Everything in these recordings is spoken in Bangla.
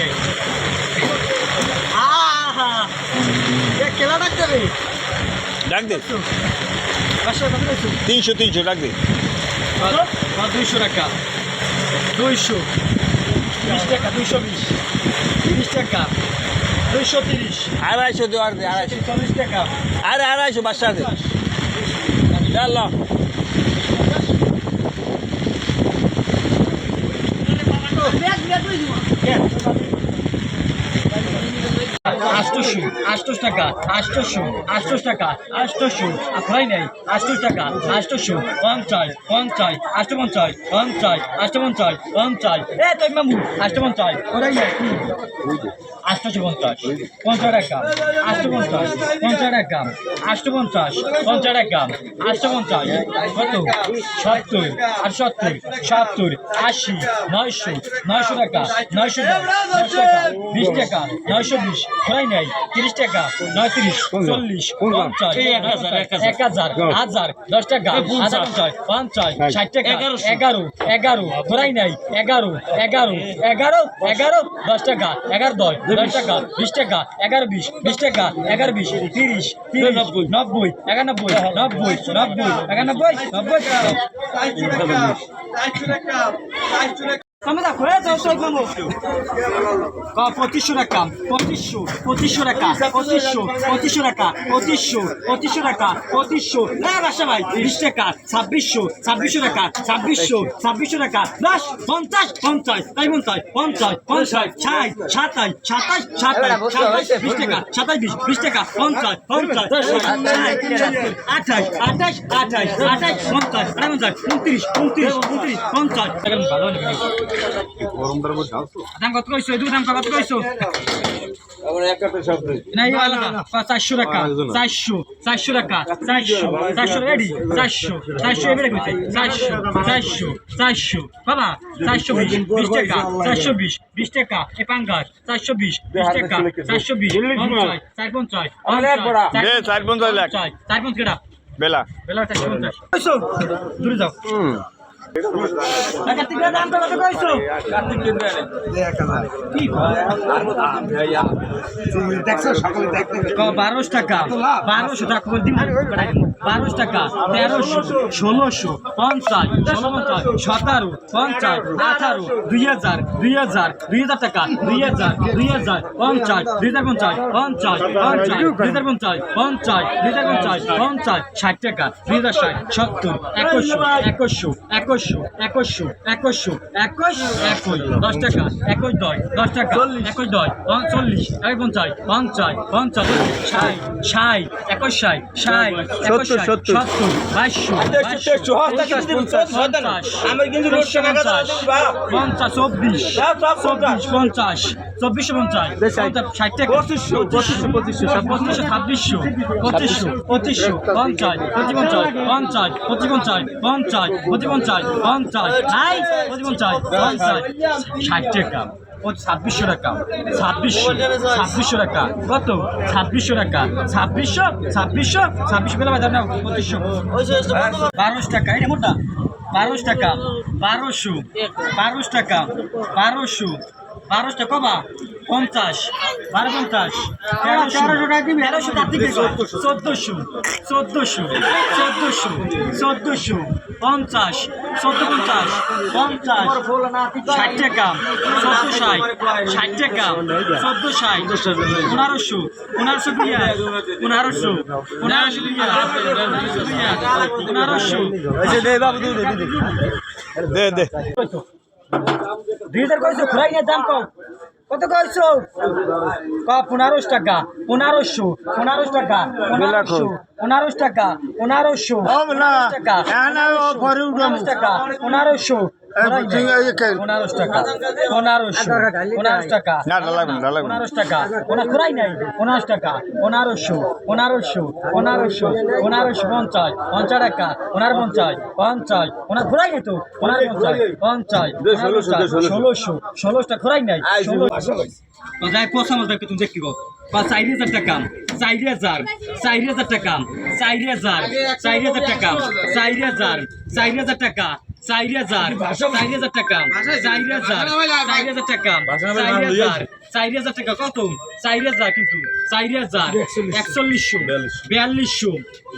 নেই। কেলা ডাক যাবে ডাক দে। তিনশো তিনশো ডাক দে। দুইশো টাকা। দুইশো। বিশ টাকা দুইশো বিশ। তিরিশ টাকা। দুইশো তিরিশ। আড়াইশো দে আড়াইশো। চল্লিশ টাকা। আরে আড়াইশো বাচ্চা দে। চল બેગ બેગ લઈ જવા আষ্টশো, আষ্টশ টাকা, আষ্টশো, আষ্টশ টাকা, আষ্টশো হয় নাই, আষ্টশ টাকা, আষ্টশো, পঞ্চাশ পঞ্চাশ, আষ্টপঞ্চাশ পঞ্চাশ আষ্টপঞ্চাশ, পঞ্চাশ। এ, তুই মামু, আষ্টপঞ্চাশ, ওরাই আষ্টশো পঞ্চাশ পঞ্চাশ টাকা, আষ্টপঞ্চাশ, পঞ্চাশ টাকা, আষ্টপঞ্চাশ, পঞ্চাশ টাকা, আষ্টপঞ্চাশ, কত? সত্তর, আর সত্তর সত্তর, আশি, নয়শো নয়শো টাকা, নয়শো নয়শো টাকা বিশ টাকা, নয়শো বিশ হয় নাই তিরিশ টাকা নয় তিরিশ চল্লিশ পঞ্চাশ এক হাজার হাজার। দশ টাকা হাজার পঞ্চাশ পঞ্চাশ ষাট টাকা এগারো এগারো ধরাই নাই এগারো এগারো এগারো এগারো দশ টাকা এগারো দশ দশ টাকা বিশ টাকা এগারো বিশ বিশ টাকা এগারো বিশ তিরিশ তিরিশ নব্বই। একানব্বই নব্বই নব্বই একানব্বই নব্বই। আমরা ঘুরে যাও সব মামু পঁচিশশো টাকা পঁচিশশো পঁচিশশো টাকা পঁচিশশো পঁচিশশো টাকা পঁচিশশো পঁচিশশো টাকা পঁচিশশো। না বাসা ভাই বিশ টাকা ছাব্বিশশো ছাব্বিশশো টাকা ছাব্বিশশো ছাব্বিশশো টাকা দশ পঞ্চাশ পঞ্চাশ তাই পঞ্চাশ পঞ্চাশ পঞ্চাশ ষাট সাতাশ সাতাশ সাতাশ সাতাশ বিশ টাকা সাতাশ বিশ বিশ টাকা পঞ্চাশ পঞ্চাশ আঠাশ আঠাশ আঠাশ আঠাশ পঞ্চাশ আড়াই পঞ্চাশ উনত্রিশ উনত্রিশ উনত্রিশ পঞ্চাশ। ভালো দাম কত কইছো? দু দাম কত কইছো? নাই আলাদা। চারশো টাকা। চারশো চারশো টাকা। চারশো চারশো রেডি চারশো চারশো এবারে কইছে। চারশো চারশো চারশো। বাবা চারশো বিশ বিশ টাকা চারশো বিশ বিশ টাকা। এ পাঙ্গাস চারশো বিশ বিশ টাকা চারশো বিশ পঞ্চাশ চার পঞ্চাশ চার পঞ্চাশ চার পঞ্চাশ বেলা। বেলা চারশো পঞ্চাশ। দূরে যাও। বারোশো টাকা। বারোশো টাকা বারোশো টাকা, তেরোশো, ষোলোশো, পঞ্চাশ সতেরো, পঞ্চাশ, আঠারো, দুই হাজার দুই হাজার দুই হাজার টাকা, দুই হাজার দুই হাজার, পঞ্চাশ, দুই হাজার পঞ্চাশ পঞ্চাশ পঞ্চাশ, দুই হাজার পঞ্চাশ পঞ্চাশ, দুই হাজার পঞ্চাশ পঞ্চাশ, ষাট টাকা, দুই হাজার ষাট, সত্তর, একুশশো একুশশো একুশশো একুশশো একুশশো একুশ একুশ দশ টাকা একুশ দশ দশ টাকা একুশ দশ চল্লিশ এক পঞ্চাশ পঞ্চাশ পঞ্চাশ ষাট ষাট একুশ ষাট ষাট একুশ সত্তর, বাইশশো পঞ্চাশ চব্বিশ চব্বিশ পঞ্চাশ চব্বিশশো পঞ্চাশ ষাট টাকা পঁচিশশো পঁচিশশো পঁচিশশো পঁচিশশো ছাব্বিশশো পঁচিশশো পঁচিশশো পঞ্চাশ পঁচিশ পঞ্চাশ পঞ্চাশ পঁচিশ পঞ্চাশ পঞ্চাশ পঁচিশ পঞ্চাশ পঞ্চাশ। পঁচিশ পঞ্চাশ। পঞ্চাশ ষাট টাকা ছাব্বিশশো টাকা ছাব্বিশশো ছাব্বিশশো টাকা কত? ছাব্বিশশো টাকা। ছাব্বিশশো ছাব্বিশশো ছাব্বিশশো পেলে বাজার না পঁচিশশো। বারোশো টাকা এটা মোটা। বারোশো টাকা বারোশো বারোশো টাকা বারোশো। বারোশো টাকা কবা? পঞ্চাশ বারো পঞ্চাশ তেরোশো। চোদ্দোশো চোদ্দোশো চোদ্দোশো চোদ্দোশো। পঞ্চাশ চোদ্দ পঞ্চাশ পঞ্চাশ ষাট টাকা চোদ্দ ষাট ষাট টাকা চোদ্দ ষাট পনেরোশো পনেরোশো বিয়া পনেরোশো পনেরোশো বিয়া পনেরোশো দে দে দুই হাজার কইছো ঘুরাই নিয়ে দাম কম। কত কইছো? কা পনেরোশো টাকা পনেরোশো পনেরোশো টাকা পনেরোশো পনেরোশো টাকা পনেরোশো টাকা পনেরোশো টাকা পনেরোশো পনেরোশো পনেরোশো। পঞ্চাশ পঞ্চাশ টাকা। ওনার পঞ্চাশ পঞ্চাশ। ওনার ঘুরাই নাই তো? ওনার পঞ্চাশ পঞ্চাশ ষোলোশো ষোলোশো। ঘুরাই নাই। ষোলোশো। যাই তুমি দেখি গো হাজার টাকা চার হাজার চার হাজার টাকা চার হাজার চার হাজার টাকা চার হাজার চার হাজার টাকা চার হাজার চার হাজার টাকা। চার হাজার চার হাজার টাকা। চার হাজার চার হাজার টাকা কত চার হাজার কিন্তু। চার হাজার একচল্লিশশো। বিয়াল্লিশশো।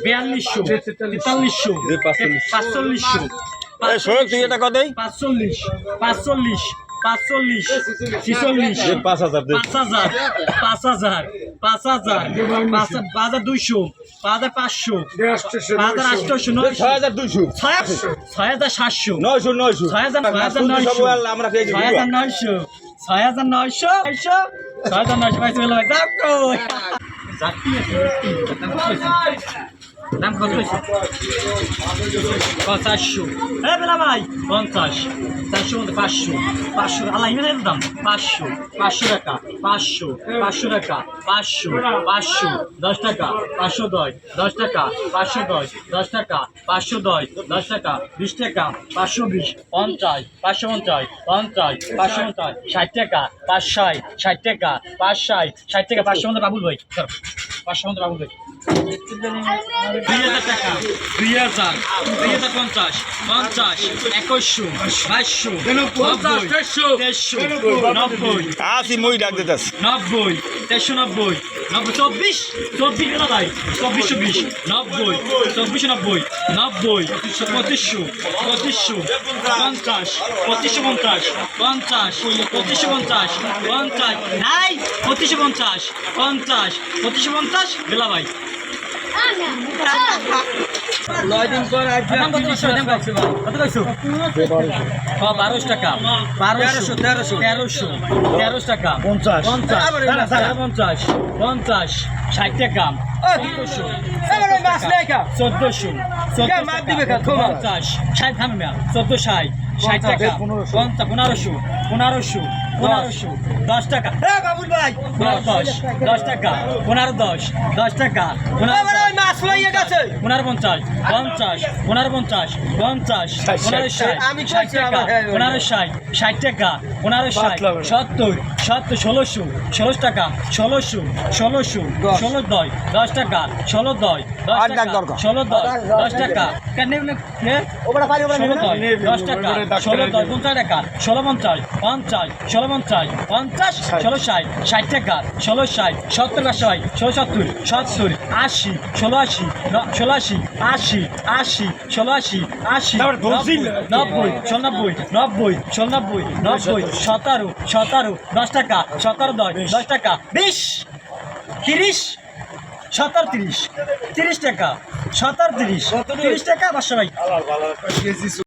বিয়াল্লিশশো। তেতাল্লিশশো। পাঁচচল্লিশশো। কতই পাঁচচল্লিশ। পাঁচচল্লিশ। পাঁচচল্লিশ ছিচল্লিশ। পাঁচ হাজার পাঁচ হাজার পাঁচ হাজার পাঁচ হাজার পাঁচ হাজার দুইশো পাঁচ হাজার পাঁচশো পাঁচ হাজার আটশোশো নয়শো ছয় হাজার দুইশো। ছয় ছয় হাজার সাতশো নয়শো নয়শো। ছয় হাজার ছয় হাজার নয়শো ছয় হাজার নয়শো ছয় হাজার নয়শো নয়শো ছয় হাজার নয়শো পাইছে যাক যাক আছে দাম কত পঞ্চাশশো হ্যাঁ বেলা ভাই পঞ্চাশ চারশো মধ্যে পাঁচশো পাঁচশো আল্লাহ ইমেল দাম পাঁচশো পাঁচশো টাকা পাঁচশো পাঁচশো টাকা পাঁচশো পাঁচশো দশ টাকা পাঁচশো দশ দশ টাকা পাঁচশো দশ দশ টাকা পাঁচশো দশ দশ টাকা বিশ টাকা পাঁচশো বিশ পঞ্চাশ পাঁচশো পঞ্চাশ পঞ্চাশ পাঁচশো পঞ্চাশ ষাট টাকা পাঁচশো ষাট টাকা পাঁচশো ষাট টাকা পাঁচশো মধ্যে বাবুল ভাই পাঁচশো মধ্যে বাবুল ভাই দুই হাজার টাকা দুই হাজার দুই হাজার পঞ্চাশ পঞ্চাশ একুশশো বাইশশো নব্বই দেড়শো নব্বই। আসি মই ডাক দিতেছ। নব্বই তেরোশো নব্বই নব্বই চব্বিশ চব্বিশ কেন ভাই? চব্বিশশো বিশ নব্বই চব্বিশশো নব্বই নব্বই পঁচিশশো পঁচিশশো পঞ্চাশ পঁচিশশো পঞ্চাশ পঞ্চাশ পঁচিশশো পঞ্চাশ পঞ্চাশ নাই পঁচিশশো পঞ্চাশ পঞ্চাশ পঁচিশশো পঞ্চাশ বেলা ভাই। বারোশো টাকা। বারোশো। তেরোশো তেরোশো। তেরোশো। টাকা। পঞ্চাশ। পঞ্চাশ। পঞ্চাশ। পঞ্চাশ। ষাট টাকা। চোদ্দশো। চোদ্দশো। পঞ্চাশ। ষাট থামে ম্যাম ষাট। ষাট টাকা। পনেরোশো। পনেরোশো। পনেরোশো দশ টাকা। বাবুল ভাই দশ দশ টাকা পনেরো দশ দশ টাকা পনেরো পঞ্চাশ পঞ্চাশ পনেরো পঞ্চাশ পঞ্চাশ পনেরো ষাট ষাট টাকা পনেরো ষাট ষাট টাকা পনেরো ষাট সত্তর সত্তর ষোলোশো ষোলোশো টাকা ষোলোশো ষোলোশো ষোলো দশ দশ টাকা ষোলো দশ দশ টাকা ষোলো দশ দশ টাকা। ষোলো দশ দশ টাকা ষোলো দশ পঞ্চাশ টাকা ষোলো পঞ্চাশ পঞ্চাশ ষোলো পঞ্চাশ পঞ্চাশ ষোলো ষাট ষাট টাকা ষোলো ষাট সত্তর ষাট ষোলো সত্তর সত্তর আশি ষোলো আশি ষোলো আশি আশি আশি ষোলো আশি আশি নব্বই নব্বই ষোলো নব্বই নব্বই ষোলো নব্বই নব্বই সতেরো সতেরো দশ টাকা সতেরো দশ দশ টাকা বিশ তিরিশ সতেরো তিরিশ তিরিশ টাকা সতেরো তিরিশ তিরিশ টাকা পাঁচশো ভাই।